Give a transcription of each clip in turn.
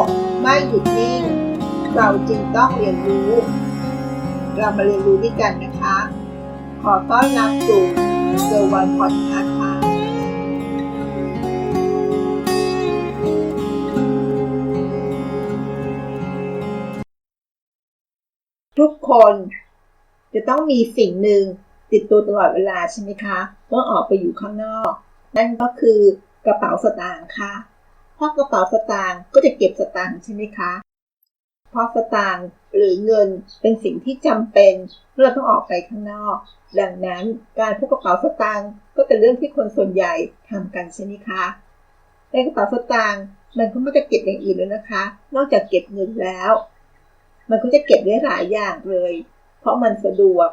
กไม่หยุดนิ่ง เราจึงต้องเรียนรู้ เรามาเรียนรู้ด้วยกันนะคะ ขอต้อนรับสู่เซอร์วันพอดคาส์ค่ะทุกคนจะต้องมีสิ่งหนึ่งติดตัวตลอดเวลาใช่ไหมคะเมื่อออกไปอยู่ข้างนอก นั่นก็คือกระเป๋าสตางค์ค่ะ ราะกระเป๋าสตางค์ก็จะเก็บสตางค์ใช่ไหมคะ เพราะสตางค์หรือเงินเป็นสิ่งที่จำเป็นเมื่อเราต้องออกไปข้างนอก ดังนั้นการพกกระเป๋าสตางค์ก็เป็นเรื่องที่คนส่วนใหญ่ทำกันใช่ไหมคะในกระเป๋าสตางค์มันก็ไม่จะเก็บอย่างอื่นแล้วนะคะ นอกจากเก็บเงินแล้ว มันก็จะเก็บได้หลายอย่างเลย เพราะมันสะดวก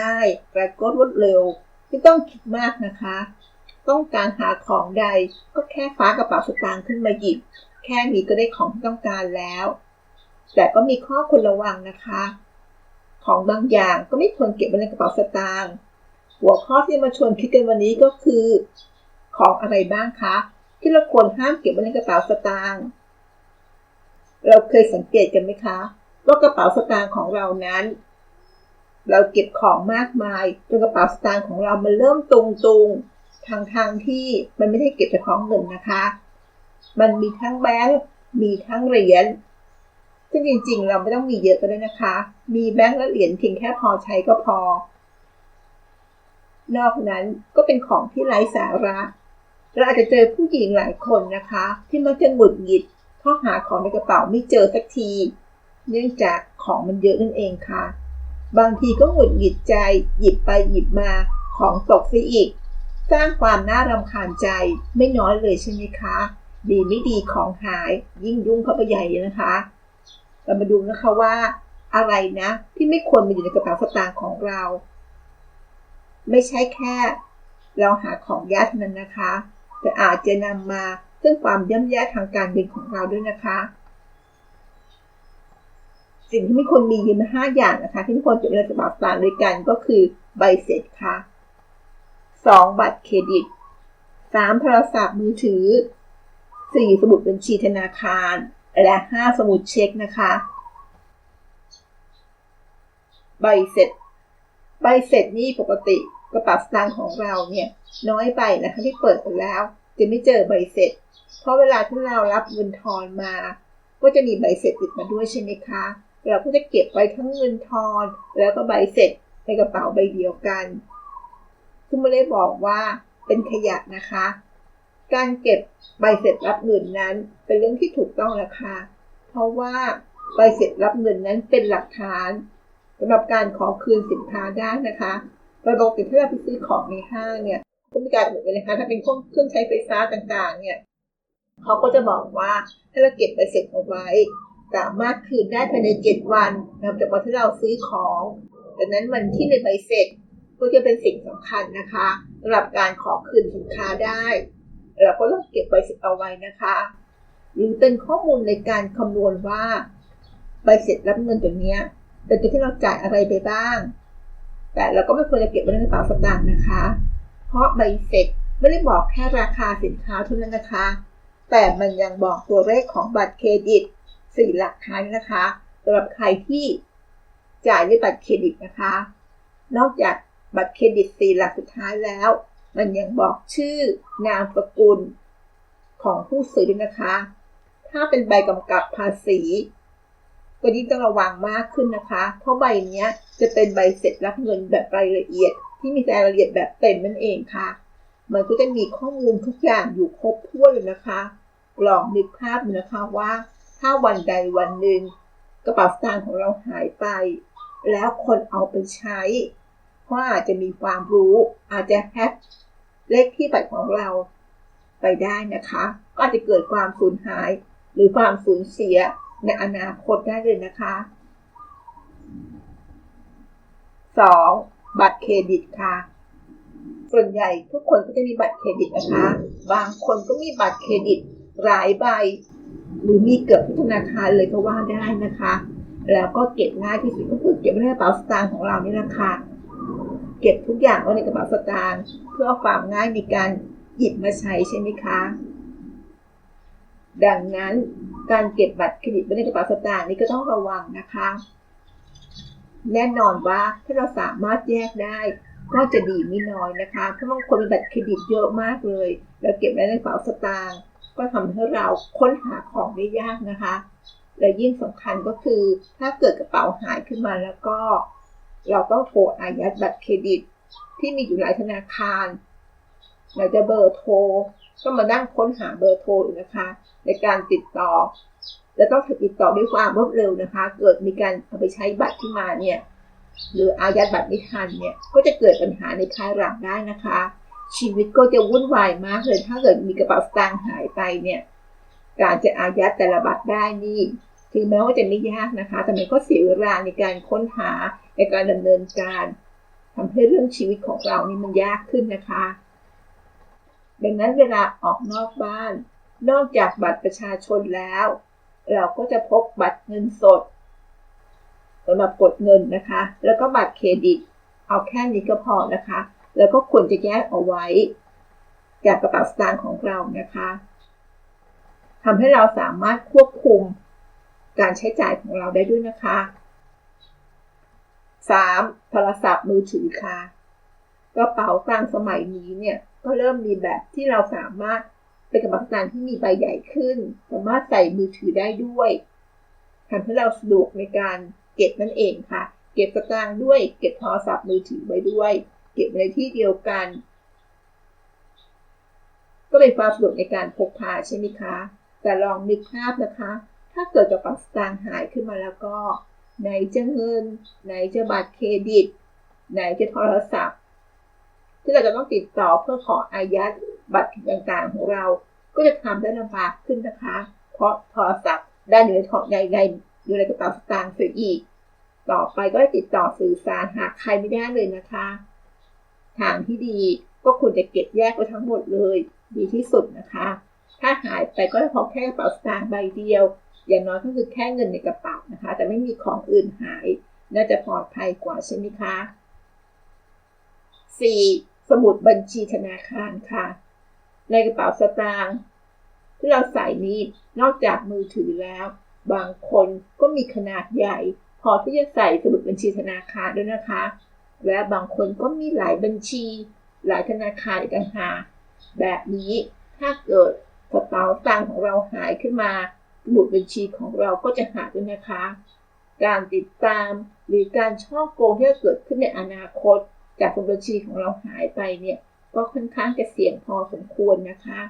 ง่ายกระก็รวดเร็วไม่ต้องคิดมากนะคะ ต้องการหาของใด ก็แค่ฟ้ากระเป๋าสตางค์ขึ้นมาหยิบ แค่นี้ก็ได้ของที่ต้องการแล้ว แต่ก็มีข้อควรระวังนะคะ ของบางอย่างก็ไม่ควรเก็บไว้ในกระเป๋าสตางค์หัวข้อที่มาชวนคิดกันวันนี้ก็คือ ของอะไรบ้างคะ ที่เราควรห้ามเก็บไว้ในกระเป๋าสตางค์เราเคยสังเกตกันไหมคะ ว่ากระเป๋าสตางค์ของเรานั้น เราเก็บของมากมายจนกระเป๋าสตางค์ของเรามันเริ่มตุงตุงๆ ทางทางที่มันไม่ได้เก็บเฉพาะเงินนะคะ มันมีทั้งแบงค์มีทั้งเหรียญซึ่งจริงๆ เราไม่ต้องมีเยอะก็ได้นะคะ มีแบงค์และเหรียญเพียงแค่พอใช้ก็พอ นอกนั้นก็เป็นของที่ไร้สาระเราอาจจะเจอผู้หญิงหลายคนนะคะ ที่มักจะหงุดหงิดเพราะหาของในกระเป๋าไม่เจอสักที เนื่องจากของมันเยอะนั่นเองค่ะ บางทีก็หงุดหงิดใจหยิบไปหยิบมาของตกซะอีก สร้างความน่ารำคาญใจไม่น้อยเลยใช่ไหมคะ ดีไม่ดีของหายยิ่งยุ่งเข้าไปใหญ่นะคะ เรามาดูนะคะว่าอะไรนะที่ไม่ควรมาอยู่ในกระเป๋าสตางค์ของเรา ไม่ใช่แค่ เราหาของยากเท่านั้นนะคะ แต่อาจจะนำมาซึ่งความย่ำแย่ทางการเงินของเราด้วยนะคะ สิ่งที่ไม่ควรมีอยู่ในห้าอย่างนะคะ ที่ไม่ควรเก็บไว้ในกระเป๋าสตางค์ด้วยกันก็คือใบเสร็จค่ะ สองบัตรเครดิตสามโทรศัพท์มือถือสี่สมุดบัญชีธนาคาร และห้าสมุดเช็คนะคะ ใบเสร็จ ใบเสร็จนี่ปกติกระเป๋าสตางค์ของเราเนี่ยน้อยไปนะคะที่เปิดไปแล้ว จะไม่เจอใบเสร็จ เพราะเวลาที่เรารับเงินทอนมา ก็จะมีใบเสร็จติดมาด้วยใช่ไหมคะ เราก็จะเก็บไว้ทั้งเงินทอน แล้วก็ใบเสร็จในกระเป๋าใบเดียวกัน ซึ่งไม่ได้บอกว่าเป็นขยะนะคะ การเก็บใบเสร็จรับเงินนั้น เป็นเรื่องที่ถูกต้องแล้วค่ะ เพราะว่าใบเสร็จรับเงินนั้นเป็นหลักฐานสำหรับการขอคืนสินค้าได้นะคะโดยปกติถ้าเราไปซื้อของในห้างเนี่ยก็มีการบอกไว้นะคะ ถ้าเป็นเครื่องเครื่องใช้ไฟฟ้าต่างๆ เนี่ยเขาก็จะบอกว่าให้เราเก็บใบเสร็จเอาไว้ สามารถคืนได้ภายใน 7 วันนับจากวันที่เราซื้อของดังนั้นวันที่ในใบเสร็จ ก็จะเป็นสิ่งสำคัญนะคะสำหรับการขอคืนสินค้าได้เราก็ต้องเก็บใบเสร็จเอาไว้นะคะ หรือเป็นข้อมูลในการคำนวณว่าใบเสร็จรับเงินตัวเนี้ยเป็นตัวที่เราจ่ายอะไรไปบ้าง แต่เราก็ไม่ควรจะเก็บไว้ในกระเป๋าสตางค์นะคะ เพราะใบเสร็จไม่ได้บอกแค่ราคาสินค้าเท่านั้นนะคะ แต่มันยังบอกตัวเลขของบัตรเครดิตสี่หลักท้ายนะคะสำหรับใครที่จ่ายด้วยบัตรเครดิตนะคะ นอกจาก บัตรเครดิตสี่หลักสุดท้ายแล้ว มันยังบอกชื่อนามสกุลของผู้ซื้อด้วยนะคะ ถ้าเป็นใบกำกับภาษีก็ยิ่งต้องระวังมากขึ้นนะคะ เพราะใบเนี้ยจะเป็นใบเสร็จรับเงินแบบรายละเอียด ที่มีรายละเอียดแบบเต็มนั่นเองค่ะ มันก็จะมีข้อมูลทุกอย่างอยู่ครบถ้วนเลยนะคะ ลองนึกภาพนะคะว่า ถ้าวันใดวันหนึ่งกระเป๋าสตางค์ของเราหายไป แล้วคนเอาไปใช้ เพราอาจจะมีความรู้ อาจจะแฮกเลขที่บัตรของเราไปได้นะคะ ก็อาจจะเกิดความสูญหาย หรือความสูญเสียในอนาคตได้เลยนะคะ 2. บัตรเครดิตค่ะ ส่วนใหญ่ทุกคนก็จะมีบัตรเครดิตนะคะ บางคนก็มีบัตรเครดิตหลายใบ หรือมีเกือบทุกธนาคารเลยก็ว่าได้นะคะ แล้วก็เก็บง่ายที่สุดก็คือเก็บไว้ในกระเป๋าสตางค์ของเรานี่แหละค่ะ เก็บทุกอย่างไว้ในกระเป๋าสตางค์เพื่อความง่ายในการหยิบมาใช้ใช่ไหมคะ ดังนั้นการเก็บบัตรเครดิตไว้ในกระเป๋าสตางค์นี่ก็ต้องระวังนะคะ แน่นอนว่าถ้าเราสามารถแยกได้ก็จะดีไม่น้อยนะคะเพราะบางคนมีบัตรเครดิตเยอะมากเลย แล้วเก็บไว้ในกระเป๋าสตางค์ก็ทำให้เราค้นหาของได้ยากนะคะ และยิ่งสำคัญก็คือถ้าเกิดกระเป๋าหายขึ้นมาแล้วก็ เราต้องโทรอายัดบัตรเครดิต ที่มีอยู่หลายธนาคารไหนจะเบอร์โทรก็มานั่งค้นหาเบอร์โทรนะคะ ในการติดต่อ และต้องติดต่อด้วยความรวดเร็วนะคะ เกิดมีการเอาไปใช้บัตรที่มาเนี่ยหรืออายัดบัตรไม่ทันเนี่ยก็จะเกิดปัญหาในภายหลังได้นะคะ ชีวิตก็จะวุ่นวายมากเลยถ้าเกิดมีกระเป๋าสตางค์หายไปเนี่ยการจะอายัดแต่ละบัตรได้นี่ถึงแม้ว่าจะไม่ยากนะคะ แต่มันก็เสียเวลาในการค้นหา ในการดำเนินการทำให้เรื่องชีวิตของเรานี่มันยากขึ้นนะคะ ดังนั้นเวลาออกนอกบ้าน นอกจากบัตรประชาชนแล้ว เราก็จะพกบัตรเงินสดสำหรับกดเงินนะคะ แล้วก็บัตรเครดิต เอาแค่นี้ก็พอนะคะ แล้วก็ควรจะแยกเอาไว้ จากกระเป๋าสตางค์ของเรานะคะทำให้เราสามารถควบคุมการใช้จ่ายของเราได้ด้วยนะคะ 3. โทรศัพท์มือถือค่ะ กระเป๋าตังสมัยนี้เนี่ยก็เริ่มมีแบบที่เราสามารถเป็นกระเป๋าตังที่มีใบใหญ่ขึ้น สามารถใส่มือถือได้ด้วยทำให้เราสะดวกในการเก็บนั่นเองค่ะ เก็บสตางด้วย เก็บโทรศัพท์มือถือไว้ด้วย เก็บในที่เดียวกัน ก็เป็นความสะดวกในการพกพาใช่ไหมคะ แต่ลองนึกภาพนะคะ ถ้าเกิดกระเป๋าตางหายขึ้นมาแล้วก็ ไหนจะเงิน ไหนจะบัตรเครดิต ไหนจะโทรศัพท์ ที่เราจะต้องติดต่อเพื่อขออายัดบัตรต่างๆของเรา ก็จะทำได้ลำบากขึ้นนะคะ เพราะโทรศัพท์ได้อยู่ในของในในอยู่ในกระเป๋าสตางค์เสียอีก ต่อไปก็ติดต่อสื่อสารหาใครไม่ได้เลยนะคะทางที่ดีก็ควรจะเก็บแยกไว้ทั้งหมดเลย ดีที่สุดนะคะ ถ้าหายไปก็พกแค่กระเป๋าสตางค์ใบเดียว อย่างน้อยก็คือแค่เงินในกระเป๋านะคะ แต่ไม่มีของอื่นหาย น่าจะปลอดภัยกว่าใช่ไหมคะ 4. สมุดบัญชีธนาคารค่ะ ในกระเป๋าสตางค์ที่เราใส่นี้นอกจากมือถือแล้ว บางคนก็มีขนาดใหญ่ พอที่จะใส่สมุดบัญชีธนาคารด้วยนะคะ และบางคนก็มีหลายบัญชี หลายธนาคารอีกต่างหากแบบนี้ถ้าเกิดกระเป๋าตังค์ของเราหายขึ้นมา มุดบัญชีของเราก็จะหายด้วยนะคะ การติดตามหรือการช่อโกงที่จะเกิดขึ้นในอนาคต จากสมุดบัญชีของเราหายไปเนี่ยก็ค่อนข้างจะเสี่ยงพอสมควรนะคะ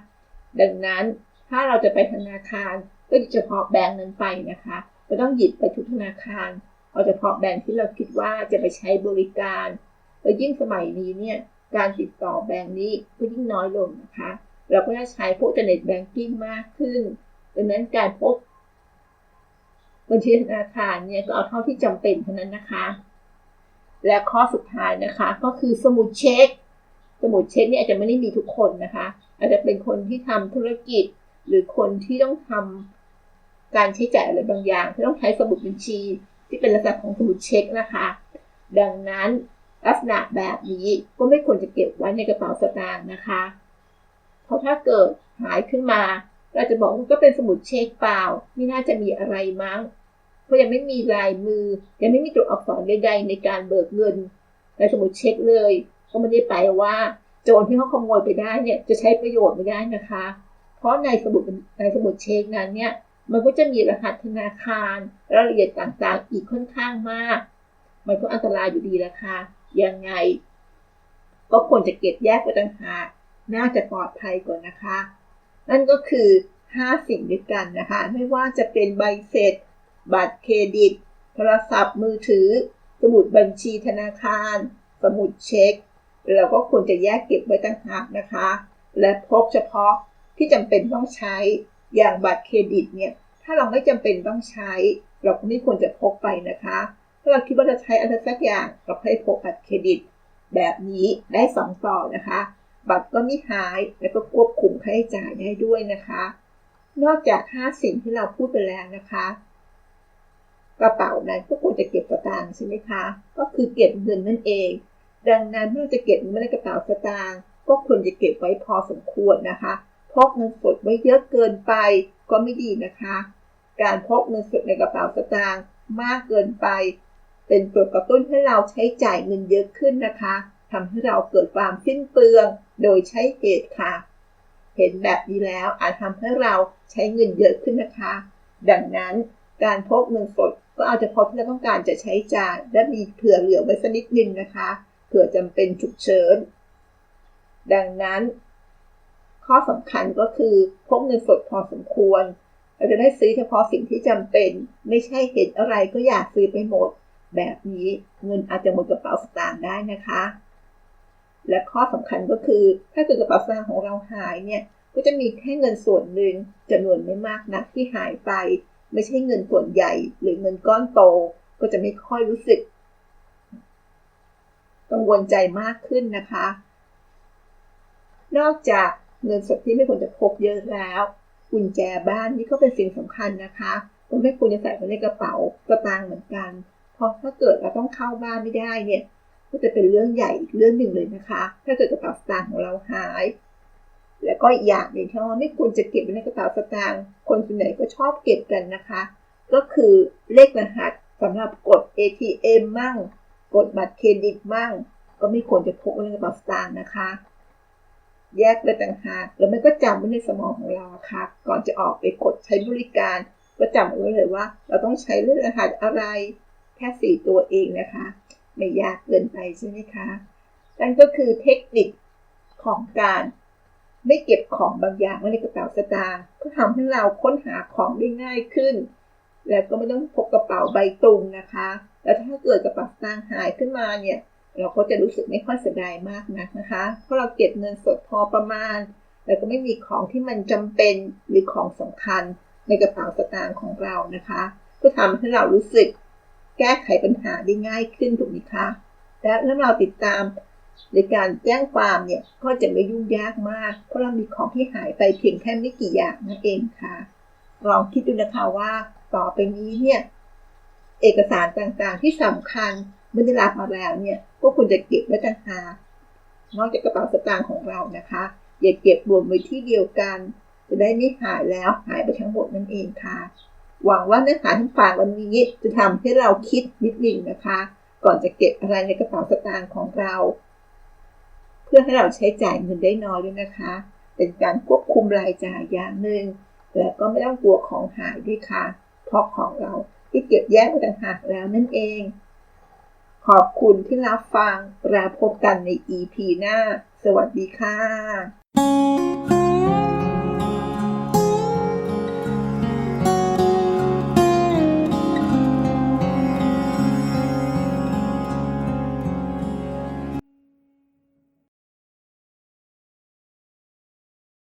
ดังนั้นถ้าเราจะไปธนาคารก็เฉพาะแบงก์นั้นไปนะคะไม่ต้องหยิบไปทุกธนาคารเอาเฉพาะแบงก์ที่เราคิดว่าจะไปใช้บริการและยิ่งสมัยนี้เนี่ยการติดต่อแบงก์นี้ก็ยิ่งน้อยลงนะคะ เราก็จะใช้พวกอินเทอร์เน็ตแบงกิ้งมากขึ้น ดังนั้นการพกบัญชีธนาคารเนี่ยก็เอาเท่าที่จำเป็นเท่านั้นนะคะ และข้อสุดท้ายนะคะ ก็คือสมุดเช็ค สมุดเช็คเนี่ยอาจจะไม่ได้มีทุกคนนะคะ อาจจะเป็นคนที่ทำธุรกิจ หรือคนที่ต้องทำการใช้จ่ายอะไรบางอย่าง ที่ต้องใช้สมุดบัญชี ที่เป็นลักษณะของสมุดเช็คนะคะ ดังนั้นลักษณะแบบนี้ก็ไม่ควรจะเก็บไว้ในกระเป๋าสตางค์นะคะ เพราะถ้าเกิดหายขึ้นมา เราจะบอกว่าก็เป็นสมุดเช็คเปล่า ไม่น่าจะมีอะไรมั้ง เพราะยังไม่มีลายมือ ยังไม่มีตัวอักษรใดๆในการเบิกเงินในสมุดเช็คเลยก็ไม่ได้แปลว่าโจรที่เขาขโมยไปได้เนี่ยจะใช้ประโยชน์ไม่ได้นะคะ เพราะในสมุดในสมุดเช็คนั้นเนี่ยมันก็จะมีรหัสธนาคารรายละเอียดต่างๆ อีกค่อนข้างมาก มันก็อันตรายอยู่ดีละค่ะยังไง ก็ควรจะเก็บแยกไว้ต่างหากน่าจะปลอดภัยกว่านะคะ นั่นก็คือ 5 สิ่งด้วยกันนะคะ ไม่ว่าจะเป็นใบเสร็จ บัตรเครดิต โทรศัพท์มือถือ สมุดบัญชีธนาคาร สมุดเช็ค เราก็ควรจะแยกเก็บไว้ต่างหากนะคะ และพบเฉพาะที่จำเป็นต้องใช้ อย่างบัตรเครดิตเนี่ย ถ้าเราไม่จำเป็นต้องใช้ เราก็ไม่ควรจะพกไปนะคะ ถ้าเราคิดว่าจะใช้อะไรสักอย่างเราให้พกบัตรเครดิต แบบนี้ได้สองต่อนะคะ บัตรก็ไม่หาย แล้วก็ควบคุมค่าใช้จ่ายได้ด้วยนะคะ นอกจาก 5 สิ่งที่เราพูดไปแล้วนะคะ กระเป๋านั้นก็ควรจะเก็บสตางค์ใช่ไหมคะ ก็คือเก็บเงินนั่นเอง ดังนั้นเมื่อเราจะเก็บเงินในกระเป๋าสตางค์ก็ควรจะเก็บไว้พอสมควรนะคะ พกเงินสดไว้เยอะเกินไปก็ไม่ดีนะคะ การพกเงินสดในกระเป๋าสตางค์มากเกินไป เป็นตัวกระตุ้นให้เราใช้จ่ายเงินเยอะขึ้นนะคะ ทำให้เราเกิดความสิ้นเปลือง โดยใช้เหตุค่ะ เห็นแบบนี้แล้วอาจทำให้เราใช้เงินเยอะขึ้นนะคะ ดังนั้นการพกเงินสดก็เอาเฉพาะที่เราต้องการจะใช้จ่ายและมีเผื่อเหลือไว้สักนิดนึงนะคะ เผื่อจำเป็นฉุกเฉิน ดังนั้น ข้อสำคัญก็คือพกเงินสดพอสมควรเราจะได้ซื้อเฉพาะสิ่งที่จำเป็น ไม่ใช่เห็นอะไรก็อยากซื้อไปหมด แบบนี้เงินอาจจะหมดกระเป๋าสตางค์ได้นะคะ และข้อสำคัญก็คือ ถ้าเกิดกระเป๋าสตางค์ของเราหายเนี่ยก็จะมีแค่เงินส่วนหนึ่งจำนวนไม่มากนักที่หายไป ไม่ใช่เงินส่วนใหญ่ หรือเงินก้อนโต ก็จะไม่ค่อยรู้สึก กังวลใจมากขึ้นนะคะ นอกจากเงินสดที่ไม่ควรจะพกเยอะแล้วกุญแจบ้านนี่ก็เป็นสิ่งสำคัญนะคะก็ไม่ควรจะใส่ไว้ในกระเป๋ากระตางเหมือนกัน เพราะถ้าเกิดเราต้องเข้าบ้านไม่ได้เนี่ย ก็จะเป็นเรื่องใหญ่อีกเรื่องหนึ่งเลยนะคะ ถ้าเกิดกระเป๋าสตางค์ของเราหาย แล้วก็อีกอย่างหนึ่งที่ว่าไม่ควรจะเก็บไว้ในกระเป๋าสตางค์คนส่วนใหญ่ก็ชอบเก็บกันนะคะ ก็คือเลขรหัสสำหรับกด ATM มั่ง กดบัตรเครดิตมั่ง ก็ไม่ควรจะพกไว้ในกระเป๋าสตางค์นะคะ แยกไว้ต่างหากแล้วมันก็จำไว้ในสมองของเราค่ะ ก่อนจะออกไปกดใช้บริการก็จำไว้เลยว่า เราต้องใช้เลขรหัสอะไรแค่สี่ตัวเองนะคะ ไม่ยากเกินไปใช่ไหมคะ นั่นก็คือเทคนิคของการไม่เก็บของบางอย่างไว้ในกระเป๋าสตางค์ก็ทำให้เราค้นหาของได้ง่ายขึ้น แล้วก็ไม่ต้องพกกระเป๋าใบตุงนะคะ แล้วถ้าเกิดกระเป๋าสตางค์หายขึ้นมาเนี่ย เราก็จะรู้สึกไม่ค่อยเสียดายมากนักนะคะ เพราะเราเก็บเงินสดพอประมาณ แล้วก็ไม่มีของที่มันจำเป็นหรือของสำคัญในกระเป๋าสตางค์ของเรานะคะ ก็ทำให้เรารู้สึก แก้ไขปัญหาได้ง่ายขึ้นถูกไหมคะ และถ้าเราติดตามในการแจ้งความเนี่ยก็จะไม่ยุ่งยากมาก เพราะเรามีของที่หายไปเพียงแค่ไม่กี่อย่างนั่นเองค่ะ ลองคิดดูนะคะว่าต่อไปนี้เนี่ยเอกสารต่างๆที่สำคัญเมื่อได้รับมาแล้วเนี่ยก็ควรจะเก็บไว้ต่างหากนอกจากกระเป๋าสตางค์ของเรานะคะ อย่าเก็บรวมไว้ที่เดียวกัน จะได้ไม่หายแล้วหายไปทั้งหมดนั่นเองค่ะ หวังว่าเนื้อหาทั้งฝากวันนี้จะทำให้เราคิดนิดหนึ่งนะคะ ก่อนจะเก็บอะไรในกระเป๋าสตางค์ของเรา เพื่อให้เราใช้จ่ายเงินได้น้อยด้วยนะคะ เป็นการควบคุมรายจ่ายอย่างหนึ่งและก็ไม่ต้องกลัวของหายด้วยค่ะ เพราะของเราที่เก็บแยกไว้ต่างหากแล้วนั่นเอง ขอบคุณที่รับฟังแล้วพบกันใน EP หน้า สวัสดีค่ะ